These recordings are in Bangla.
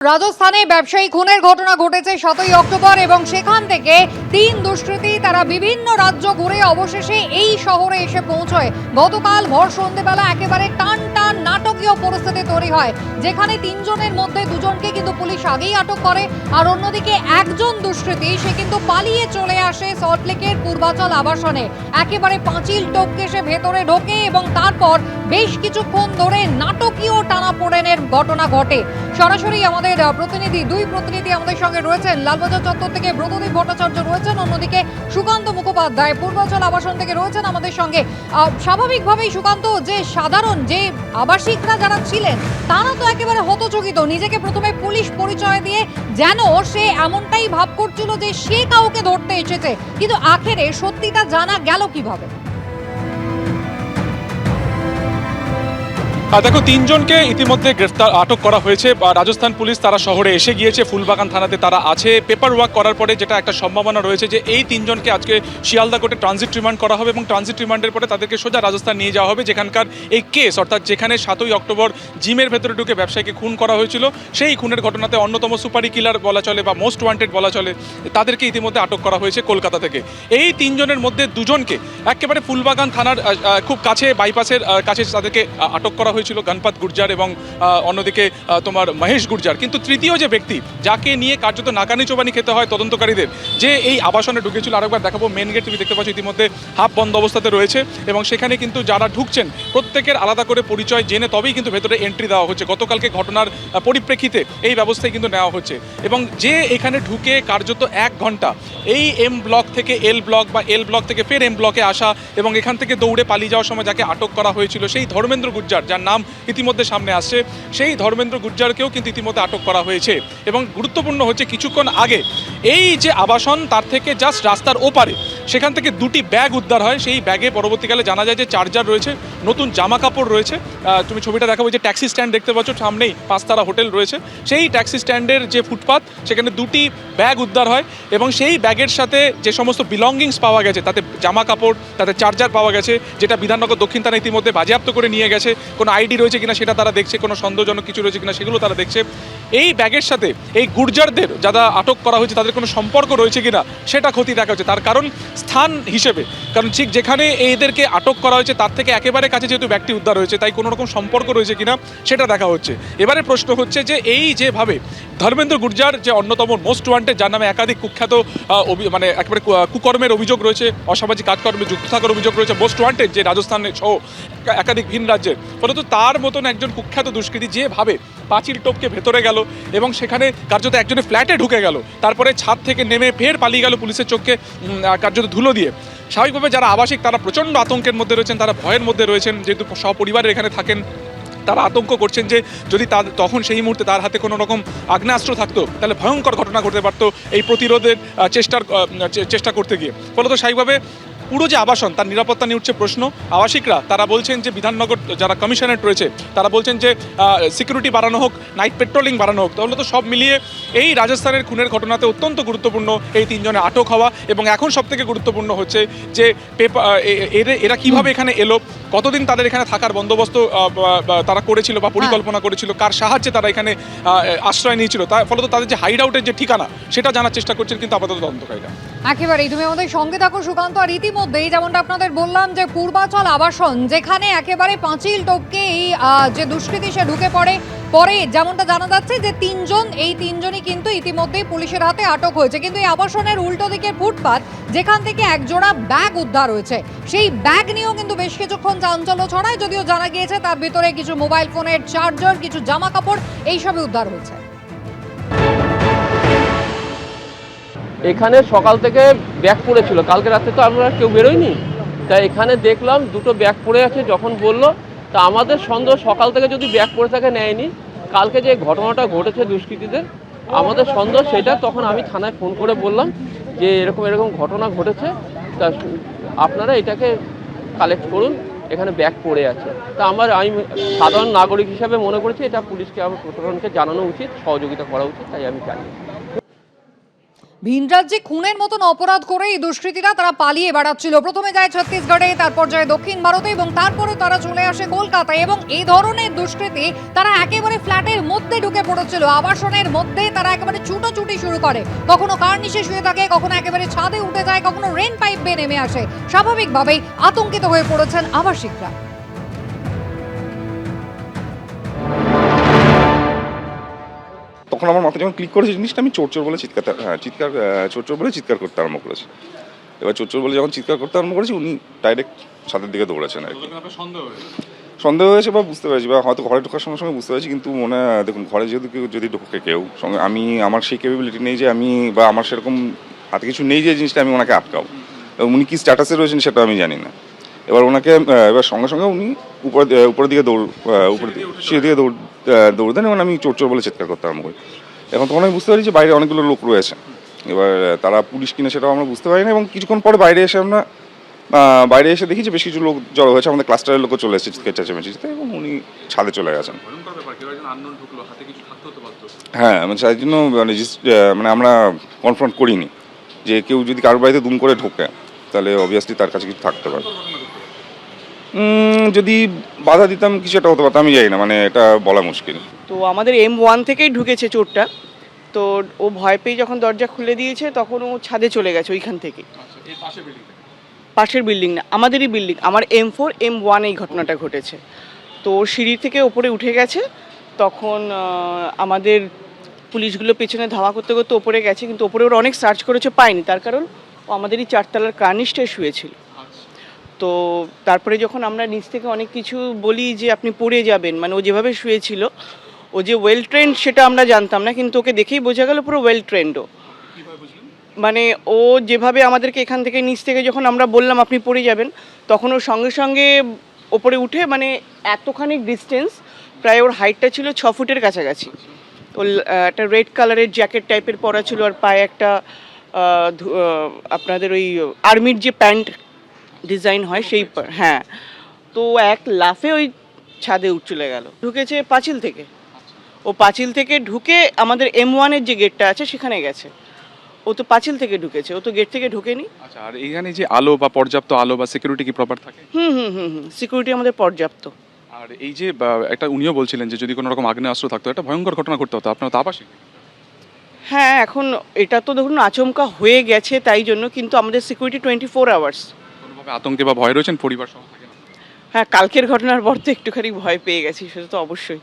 রাজস্থানে ব্যবসায়ী খুনের ঘটনা ঘটেছে সাতই অক্টোবর এবং সেখান থেকে তিন দুষ্কৃতী তারা বিভিন্ন রাজ্য ঘুরে অবশেষে এই শহরে এসে পৌঁছয়। গতকাল ভর সন্ধেবেলা একেবারে টান টান নাটকীয় পরিস্থিতি তৈরি হয়, যেখানে তিনজনের মধ্যে দুজনকে কিন্তু পুলিশ আগেই আটক করে, আর অন্যদিকে একজন দুষ্কৃতী, সে কিন্তু পালিয়ে চলে আসে সল্টলেকের পূর্বাচল আবাসনে। একেবারে পাঁচিল টপকে সে ভেতরে ঢোকে এবং তারপর বেশ কিছুক্ষণ ধরে নাটকীয় টানাপোড়েনের ঘটনা ঘটে। সরাসরি আমাদের প্রতিনিধি, দুই প্রতিনিধি আমাদের সঙ্গে রয়েছেন। লালবাজার চত্বর থেকে ব্রতদীপ ভট্টাচার্য রয়েছেন, অন্যদিকে সুকান্ত মুখোপাধ্যায় পূর্বাচল আবাসন থেকে রয়েছেন আমাদের সঙ্গে। স্বাভাবিকভাবেই সুকান্ত, যে সাধারণ, যে আবাসিকরা যারা ছিলেন তারা তো একেবারে হতচকিত। নিজেকে প্রথমে পুলিশ পরিচয় দিয়ে যেন সে এমনটাই ভাব করছিল যে সে কাউকে ধরতে এসেছে। কিন্তু আখেরে সত্যিটা জানা গেল কীভাবে? দেখো, তিনজনকে ইতিমধ্যে গ্রেফতার, আটক করা হয়েছে। রাজস্থান পুলিশ তারা শহরে এসে গিয়েছে, ফুলবাগান থানাতে তারা আছে। পেপার ওয়ার্ক করার পরে যেটা একটা সম্ভাবনা রয়েছে যে এই তিনজনকে আজকে শিয়ালদা কোর্টে ট্রানজিট রিমান্ড করা হবে এবং ট্রানজিট রিমান্ডের পরে তাদেরকে সোজা রাজস্থান নিয়ে যাওয়া হবে, যেখানকার এই কেস, অর্থাৎ যেখানে সাতই অক্টোবর জিমের ভেতরে ঢুকে ব্যবসায়ীকে খুন করা হয়েছিল, সেই খুনের ঘটনাতে অন্যতম সুপারি কিলার বলা চলে বা মোস্ট ওয়ান্টেড বলা চলে, তাদেরকে ইতিমধ্যে আটক করা হয়েছে কলকাতা থেকে। এই তিনজনের মধ্যে দুজনকে একেবারে ফুলবাগান থানার খুব কাছে, বাইপাসের কাছে তাদেরকে আটক করা হয়েছিল গণপত গুর্জার এবং অন্যদিকে তোমার মহেশ গুর্জার। কিন্তু তৃতীয় যে ব্যক্তি, যাকে নিয়ে কার্যত নাকানি চোবানি খেতে হয় তদন্তকারীদের, যে এই আবাসনে ঢুকেছিল, আরেকবার দেখাবো মেন গেট তুমি দেখতে পাচ্ছ, ইতিমধ্যে হাফ বন্ধ অবস্থাতে রয়েছে এবং সেখানে কিন্তু যারা ঢুকছেন, প্রত্যেকের আলাদা করে পরিচয় জেনে তবেই কিন্তু ভেতরে এন্ট্রি দেওয়া হচ্ছে। গতকালকে ঘটনার পরিপ্রেক্ষিতে এই ব্যবস্থায় কিন্তু নেওয়া হচ্ছে। এবং যে এখানে ঢুকে কার্যত এক ঘণ্টা, এই এম ব্লক থেকে এল ব্লক বা এল ব্লক থেকে ফের এম ব্লকে আসা এবং এখান থেকে দৌড়ে পালিয়ে যাওয়ার সময় যাকে আটক করা হয়েছিল, সেই ধর্মেন্দ্র গুজ্জার যার নাম ইতিমধ্যে সামনে আসছে। সেই ধর্মেন্দ্র গুজ্জারকেও কিন্তু ইতিমধ্যে আটক করা হয়েছে। এবং গুরুত্বপূর্ণ হচ্ছে কিছুক্ষণ আগে, এই যে আবাসন, তার থেকে জাস্ট রাস্তার ওপারে সেখান থেকে দুটি ব্যাগ উদ্ধার হয়। সেই ব্যাগে পরবর্তীকালে জানা যায় যে চার্জার রয়েছে, নতুন জামা কাপড় রয়েছে তুমি ছবিটা দেখাবো যে ট্যাক্সি স্ট্যান্ড দেখতে পাচ্ছ, সামনেই পাঁচতারা হোটেল রয়েছে। সেই ট্যাক্সি স্ট্যান্ডের যে ফুটপাথ সেখানে দুটি ব্যাগ উদ্ধার হয় এবং সেই ব্যাগের সাথে যে সমস্ত বিলঙ্গিংস পাওয়া গেছে, তাতে জামা কাপড় তাতে চার্জার পাওয়া গেছে, যেটা বিধাননগর দক্ষিণ থানা ইতিমধ্যে বাজেয়াপ্ত করে নিয়ে গেছে। কোনো আইডি রয়েছে কিনা সেটা তারা দেখছে, কোনো সন্দেহজনক কিছু রয়েছে কিনা সেগুলো তারা দেখছে। এই ব্যাগের সাথে এই গুর্জারদের যারা আটক করা হয়েছে, তাদের কোনো সম্পর্ক রয়েছে কিনা, সেটা ক্ষতি দেখা হচ্ছে। তার কারণ স্থান হিসেবে। কারণ ঠিক যেখানে এদেরকে আটক করা হয়েছে, তার থেকে একেবারে কাছে যেহেতু ব্যক্তি উদ্ধার হয়েছে, তাই কোনো রকম সম্পর্ক রয়েছে কিনা সেটা দেখা হচ্ছে। এবারে প্রশ্ন হচ্ছে যে, এই যেভাবে ধর্মেন্দ্র গুর্জার যে অন্যতম মোস্ট ওয়ান্টেড, যার নামে একাধিক কুখ্যাত মানে একেবারে কুকর্মের অভিযোগ রয়েছে, অসামাজিক কাজকর্মে যুক্ত থাকার অভিযোগ রয়েছে, মোস্ট ওয়ান্টেড যে রাজস্থানে সহ একাধিক ভিন রাজ্যের, ফলত তার মতন একজন কুখ্যাত দুষ্কৃতী যেভাবে পাঁচিল টপকে ভেতরে গেল এবং সেখানে কার্যত একজনের ফ্ল্যাটে ঢুকে গেল। তারপরে ছাদ থেকে নেমে ফের পালিয়ে গেল পুলিশের চোখকে কার্যত ধুলো দিয়ে। স্বাভাবিকভাবে যারা আবাসিক, তারা প্রচণ্ড আতঙ্কের মধ্যে রয়েছেন, তারা ভয়ের মধ্যে রয়েছেন, যেহেতু সপরিবারের এখানে থাকেন, তারা আতঙ্ক করছেন যে যদি তার, তখন সেই মুহূর্তে তার হাতে কোনো রকম আগ্নেয়াস্ত্র থাকতো, তাহলে ভয়ঙ্কর ঘটনা ঘটতে পারতো এই প্রতিরোধের চেষ্টার চেষ্টা করতে গিয়ে। ফলত স্বাভাবিকভাবে পুরো যে আবাসন, তার নিরাপত্তা নিয়ে উঠছে প্রশ্ন। আবাসিকরা, তারা বলছেন যে বিধাননগর, যারা কমিশনারেট রয়েছে, তারা বলছেন যে সিকিউরিটি বাড়ানো হোক নাইট পেট্রোলিং বাড়ানো হোক, তাহলে তো সব মিলিয়ে এই রাজস্থানের খুনের ঘটনাতে অত্যন্ত গুরুত্বপূর্ণ এই তিনজনের আটক হওয়া এবং এখন সবথেকে গুরুত্বপূর্ণ হচ্ছে যে পেপার এরা কীভাবে কীভাবে এখানে এলো কতদিন তাদের এখানে থাকার বন্দোবস্ত তারা করেছিল বা পরিকল্পনা করেছিল কার সাহায্যে তারা এখানে আশ্রয় নিয়েছিল তার ফলত তাদের যে হাইড আউটের যে ঠিকানা সেটা জানার চেষ্টা করছেন কিন্তু আপাতত তদন্তকারীরা একেবারেই তুমি আমাদের সঙ্গে থাকো সুকান্ত আর ইতিমধ্যেই যেমনটা আপনাদের বললাম যে পূর্বাচল আবাসন যেখানে একেবারে পাঁচিল টপকে এই যে দুষ্কৃতি সে ঢুকে পড়ে পরে যেমনটা জানা যাচ্ছে যে তিনজন এই তিনজনই কিন্তু ইতিমধ্যেই পুলিশের হাতে আটক হয়েছে। কিন্তু এই আবাসনের উল্টো দিকের ফুটপাত যেখান থেকে একজোড়া ব্যাগ উদ্ধার হয়েছে। সেই ব্যাগ নিয়েও কিন্তু বেশ কিছুক্ষণ চাঞ্চল্য ছড়ায়, যদিও জানা গিয়েছে তার ভিতরে কিছু মোবাইল ফোনের চার্জার, কিছু জামা কাপড় এইসবই উদ্ধার হয়েছে। এখানে সকাল থেকে ব্যাগ পড়েছিল কালকে রাতে তো আমরা কেউ বেরোয়নি। তাই এখানে দেখলাম দুটো ব্যাগ পড়ে আছে, যখন বলল, তা আমাদের সন্দেহ সকাল থেকে যদি ব্যাগ পড়ে থাকে নেয়নি, কালকে যে ঘটনাটা ঘটেছে দুষ্কৃতীদের, আমাদের সন্দেহ সেটা, তখন আমি থানায় ফোন করে বললাম যে এরকম এরকম ঘটনা ঘটেছে, তা আপনারা এটাকে কালেক্ট করুন, এখানে ব্যাগ পড়ে আছে। তা আমার আমি সাধারণ নাগরিক হিসাবে মনে করেছি, এটা পুলিশকে, আমার প্রশাসনকে জানানো উচিত, সহযোগিতা করা উচিত, তাই আমি জানি। ভিন রাজ্যে খুনের মতন অপরাধ করে এই দুষ্কৃতীরা তারা পালিয়ে বেড়াচ্ছিল। প্রথমে যায় ছত্তিশগড়ে, তারপর যায় দক্ষিণ ভারতে এবং তারপরে তারা চলে আসে কলকাতায় এবং এই ধরনের দুষ্কৃতী তারা একেবারে ফ্ল্যাটের মধ্যে ঢুকে পড়েছিল। আবাসনের মধ্যে তারা একেবারে ছুটোছুটি শুরু করে। কখনো কার নিচে শুয়ে থাকে, কখনো একেবারে ছাদে উঠে যায়, কখনো রেন পাইপ বেয়ে নেমে আসে। স্বাভাবিকভাবেই আতঙ্কিত হয়ে পড়েছেন আবাসিকরা। তখন আমার মাথায় যখন ক্লিক করেছে জিনিসটা আমি চোর চোর বলে চিৎকার হ্যাঁ চিৎকার চোর চোর বলে চিৎকার করতে আরম্ভ করেছি। এবার চোর চোর বলে যখন চিৎকার করতে আরম্ভ করেছি উনি ডাইরেক্ট ছাদের দিকে দৌড়েছেন আর কি। সন্দেহ হয়েছে? সন্দেহ হয়েছে বা বুঝতে পেরেছি বা হয়তো ঘরে ঢোকার সঙ্গে সঙ্গে বুঝতে পেরেছি কিন্তু মনে হয়, দেখুন ঘরে যেহেতু কেউ যদি ঢোকে কেউ সঙ্গে আমি আমার সেই ক্যাপাবিলিটি নেই যে আমি বা আমার সেরকম হাতে কিছু নেই যে জিনিসটা আমি ওনাকে আটকাবো। উনি কী স্ট্যাটাসে রয়েছেন সেটা আমি জানি না। এবার ওনাকে এবার সঙ্গে সঙ্গে উনি উপর উপরের দিকে দৌড় আহ, উপরের দিকে সিঁড়ি দিকে দৌড় দৌড় দেন এবং আমি চোর চোর বলে চিৎকার করতে আরম্ভ করি এখন তখন আমি বুঝতে পারি যে বাইরে অনেকগুলো লোক রয়েছে। এবার তারা পুলিশ কিনা সেটাও আমরা বুঝতে পারি না এবং কিছুক্ষণ পরে বাইরে এসে আমরা বাইরে এসে দেখি যে বেশ কিছু লোক জড়ো হয়েছে আমাদের ক্লাস্টারের লোকও চলে এসেছে চিৎকার চেঁচামেচিতে এবং উনি ছাদে চলে গেছেন। হ্যাঁ মানে তাই জন্য মানে মানে আমরা কনফ্রন্ট করিনি যে কেউ যদি কারোর বাড়িতে দুম করে ঢোকে তাহলে অবভিয়াসলি তার কাছে কিছু থাকতে পারে। যদি বাধা দিতাম কিছু একটা হতে পারতো, আমি জানি না মানে এটা বলা মুশকিল। তো আমাদের এম ওয়ান থেকেই ঢুকেছে চোরটা। তো ও ভয় পেয়ে যখন দরজা খুলে দিয়েছে, তখন ও ছাদে চলে গেছে ওইখান থেকে। পাশের বিল্ডিং না, আমাদেরই বিল্ডিং আমার এম ফোর এম ওয়ান এই ঘটনাটা ঘটেছে। তো সিঁড়ি থেকে ওপরে উঠে গেছে, তখন আমাদের পুলিশগুলো পেছনে ধাওয়া করতে করতে ওপরে গেছে, কিন্তু ওপরে ওরা অনেক সার্চ করেছে, পায়নি। তার কারণ ও আমাদেরই চারতলার কার্নিশটায় শুয়েছিল। তো তারপরে যখন আমরা নিচ থেকে অনেক কিছু বলি যে আপনি পড়ে যাবেন মানে ও যেভাবে শুয়েছিল ও যে ওয়েল ট্রেন্ড সেটা আমরা জানতাম না কিন্তু ওকে দেখেই বোঝা গেল পুরো ওয়েল ট্রেন্ডও মানে ও যেভাবে আমাদেরকে এখান থেকে নিচ থেকে যখন আমরা বললাম আপনি পড়ে যাবেন তখন ওর সঙ্গে সঙ্গে ওপরে উঠে মানে এতখানি ডিস্টেন্স প্রায় ওর হাইটটা ছিল ছ ফুটের কাছাকাছি। ওর একটা রেড কালারের জ্যাকেট টাইপের পরা ছিল আর পায়ে একটা আপনাদের ওই আর্মির যে প্যান্ট ডিজাইন হয় সেই হ্যাঁ। তো এক লাফে ওই ছাদে চলে গেল। ঢুকেছে পাঁচিল থেকে। ও পাঁচিল থেকে ঢুকে আমাদের এম ওয়ানের যে গেটটা আছে সেখানে গেছে। ও তো পাঁচিল থেকে ঢুকেছে। ও তো গেট থেকে ঢোকেনি। আচ্ছা আর এখানে যে আলো বা পর্যাপ্ত আলো বা সিকিউরিটি কি প্রপার থাকে? হুম হুম হুম হুম। সিকিউরিটি আমাদের পর্যাপ্ত। আর এই যে একটা উনিও বলছিলেন যে যদি কোনো রকম আগ্নেয়াস্ত্র থাকতো একটা ভয়ঙ্কর ঘটনা ঘটতে হতো আপনার তা আবাসিক হ্যাঁ এখন এটা তো ধরুন আচমকা হয়ে গেছে তাই জন্য কিন্তু আমাদের সিকিউরিটি টোয়েন্টি ফোর আওয়ার্স কোনোভাবে আতঙ্কে বা ভয় রয়েছেন পরিবার সহ থাকে না? হ্যাঁ কালকের ঘটনার পর তো একটুখানি ভয় পেয়ে গেছি সেটা তো অবশ্যই।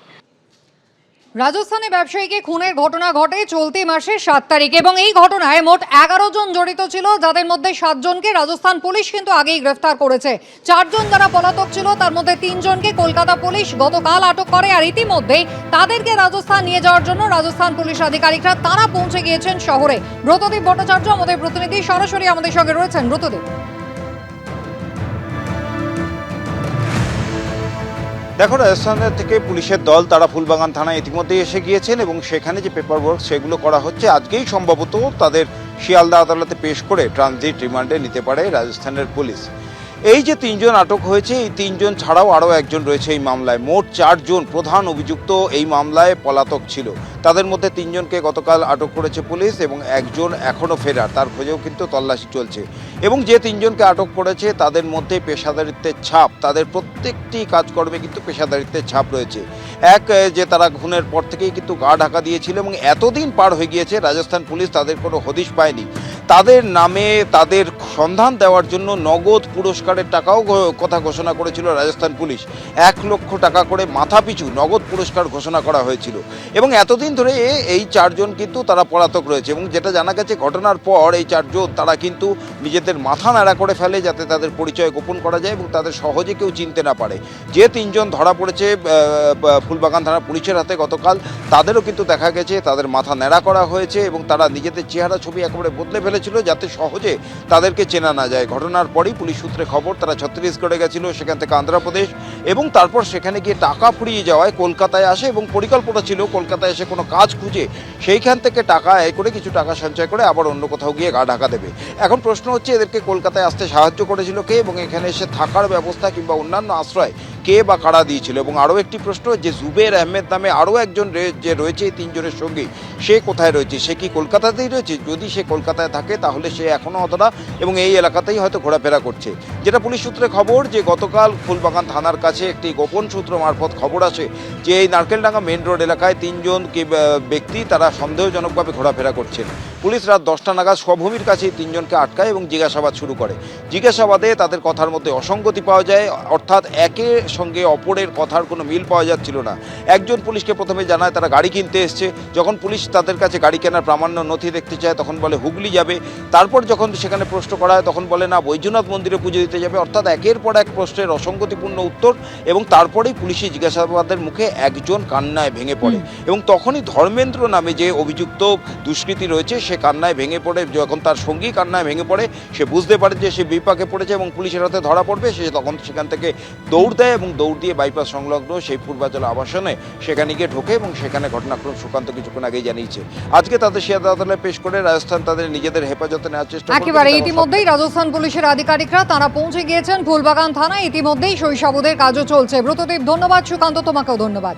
রাজস্থানে ব্যবসায়ীকে খুনের ঘটনা ঘটে চলতি মাসের সাত তারিখ এবং এই ঘটনায় মোট এগারো জন জড়িত ছিল যাদের মধ্যে সাতজনকে রাজস্থান পুলিশ কিন্তু আগেই গ্রেফতার করেছে। চারজন যারা পলাতক ছিল তার মধ্যে তিনজনকে কলকাতা পুলিশ গতকাল আটক করে আর ইতিমধ্যেই তাদেরকে রাজস্থান নিয়ে যাওয়ার জন্য রাজস্থান পুলিশ আধিকারিকরা তারা পৌঁছে গিয়েছেন শহরে। ব্রতদীপ ভট্টাচার্য আমাদের প্রতিনিধি সরাসরি আমাদের সঙ্গে রয়েছেন। ব্রতদীপ। দেখো রাজস্থানের থেকে পুলিশের দল তারা ফুলবাগান থানায় ইতিমধ্যে এসে গিয়েছেন এবং সেখানে যে পেপার ওয়ার্ক সেগুলো করা হচ্ছে, আজকেই সম্ভবত তাদের শিয়ালদা আদালতে পেশ করে ট্রানজিট রিমান্ডে নিতে পারে রাজস্থানের পুলিশ। এই যে তিনজন আটক হয়েছে, এই তিনজন ছাড়াও আরও একজন রয়েছে এই মামলায়। মোট চারজন প্রধান অভিযুক্ত এই মামলায় পলাতক ছিল। তাদের মধ্যে তিনজনকে গতকাল আটক করেছে পুলিশ এবং একজন এখনও ফেরার, তার খোঁজেও কিন্তু তল্লাশি চলছে। এবং যে তিনজনকে আটক করেছে, তাদের মধ্যে পেশাদারিত্বের ছাপ, তাদের প্রত্যেকটি কাজকর্মে কিন্তু পেশাদারিত্বের ছাপ রয়েছে। এক যে তারা খুনের পর থেকেই কিন্তু গা ঢাকা দিয়েছিল এবং এতদিন পার হয়ে গিয়েছে, রাজস্থান পুলিশ তাদের কোনো হদিশ পায়নি। তাদের নামে তাদের সন্ধান দেওয়ার জন্য নগদ পুরস্কারের টাকাও কথা ঘোষণা করেছিল রাজস্থান পুলিশ। এক লক্ষ টাকা করে মাথাপিছু নগদ পুরস্কার ঘোষণা করা হয়েছিল। এবং এতদিন ধরে এই চারজন কিন্তু তারা পলাতক রয়েছে এবং যেটা জানা গেছে ঘটনার পর এই চারজন তারা কিন্তু নিজেদের মাথা নাড়া করে ফেলে যাতে তাদের পরিচয় গোপন করা যায় এবং তাদের সহজে কেউ চিনতে না পারে। যে তিনজন ধরা পড়েছে ফুলবাগান থানা পুলিশের হাতে গতকাল, তাদেরও কিন্তু দেখা গেছে, তাদের মাথা ন্যাড়া করা হয়েছে এবং তারা নিজেদের চেহারা ছবি একেবারে বদলে ফেলেছিল যাতে সহজে তাদেরকে চেনা না যায়। ঘটনার পরই পুলিশ সূত্রে খবর, তারা ছত্তিশগড়ে গেছিল, সেখান থেকে আন্ধ্রপ্রদেশ এবং তারপর সেখানে গিয়ে টাকা ফুরিয়ে যাওয়ায় কলকাতায় আসে এবং পরিকল্পনা ছিল কলকাতায় এসে কোনো কাজ খুঁজে সেইখান থেকে টাকা আয় করে কিছু টাকা সঞ্চয় করে আবার অন্য কোথাও গিয়ে গা ঢাকা দেবে। এখন প্রশ্ন হচ্ছে এদেরকে কলকাতায় আসতে সাহায্য করেছিল কে এবং এখানে এসে থাকার ব্যবস্থা কিংবা অন্যান্য আশ্রয় কে বা কারা দিয়েছিল? এবং আরও একটি প্রশ্ন যে জুবের আহমেদ নামে আরও একজন যে রয়েছে এই তিনজনের সঙ্গে সে কোথায় রয়েছে? সে কি কলকাতাতেই রয়েছে? যদি সে কলকাতায় থাকে তাহলে সে এখনও অতটা এবং এই এলাকাতেই হয়তো ঘোরাফেরা করছে। যেটা পুলিশ সূত্রে খবর যে গতকাল ফুলবাগান থানার কাছে একটি গোপন সূত্র মারফত খবর আসে যে এই নারকেলডাঙ্গা মেন রোড এলাকায় তিনজন কি আহ, ব্যক্তি তারা সন্দেহজনকভাবে ঘোরাফেরা করছেন। পুলিশ রাত দশটা নাগাদ স্বভূমির কাছে তিনজনকে আটকায় এবং জিজ্ঞাসাবাদ শুরু করে। জিজ্ঞাসাবাদে তাদের কথার মধ্যে অসঙ্গতি পাওয়া যায় অর্থাৎ একের সঙ্গে অপরের কথার কোনো মিল পাওয়া যাচ্ছিল না। একজন পুলিশকে প্রথমে জানায় তারা গাড়ি কিনতে এসছে। যখন পুলিশ তাদের কাছে গাড়ি কেনার প্রামাণ্য নথি দেখতে চায় তখন বলে হুগলি যাবে। তারপর যখন সেখানে প্রশ্ন করা হয় তখন বলে না বৈদ্যনাথ মন্দিরে পুজো দিতে যাবে। অর্থাৎ একের পর এক প্রশ্নের অসঙ্গতিপূর্ণ উত্তর এবং তারপরেই পুলিশি জিজ্ঞাসাবাদের মুখে একজন কান্নায় ভেঙে পড়ে। এবং তখনই ধর্মেন্দ্র নামে যে অভিযুক্ত দুষ্কৃতি রয়েছে সে কান্নায় ভেঙে পড়ে যখন তার সঙ্গী কান্নায় ভেঙে পড়ে সে বুঝতে পারে যে সে বিপাকে পড়েছে এবং পুলিশের হাতে ধরা পড়বে। সে তখন সেখান থেকে দৌড় দেয় এবং দৌড় দিয়ে বাইপাস সংলগ্ন সেই পূর্বাচল আবাসনে সেখানে গিয়ে ঢোকে এবং সেখানে ঘটনাক্রম সুকান্ত কিছুক্ষণ আগেই জানিয়েছে। আজকে তাদের সে আদালতে পেশ করে রাজস্থান তাদের নিজেদের হেফাজতে নেওয়ার চেষ্টা একেবারে ইতিমধ্যেই রাজস্থান পুলিশের আধিকারিকরা তারা পৌঁছে গিয়েছেন ফুলবাগান থানায়। ইতিমধ্যেই শৈশবদের কাজও চলছে। ব্রতদেব ধন্যবাদ। সুকান্ত তোমাকেও ধন্যবাদ।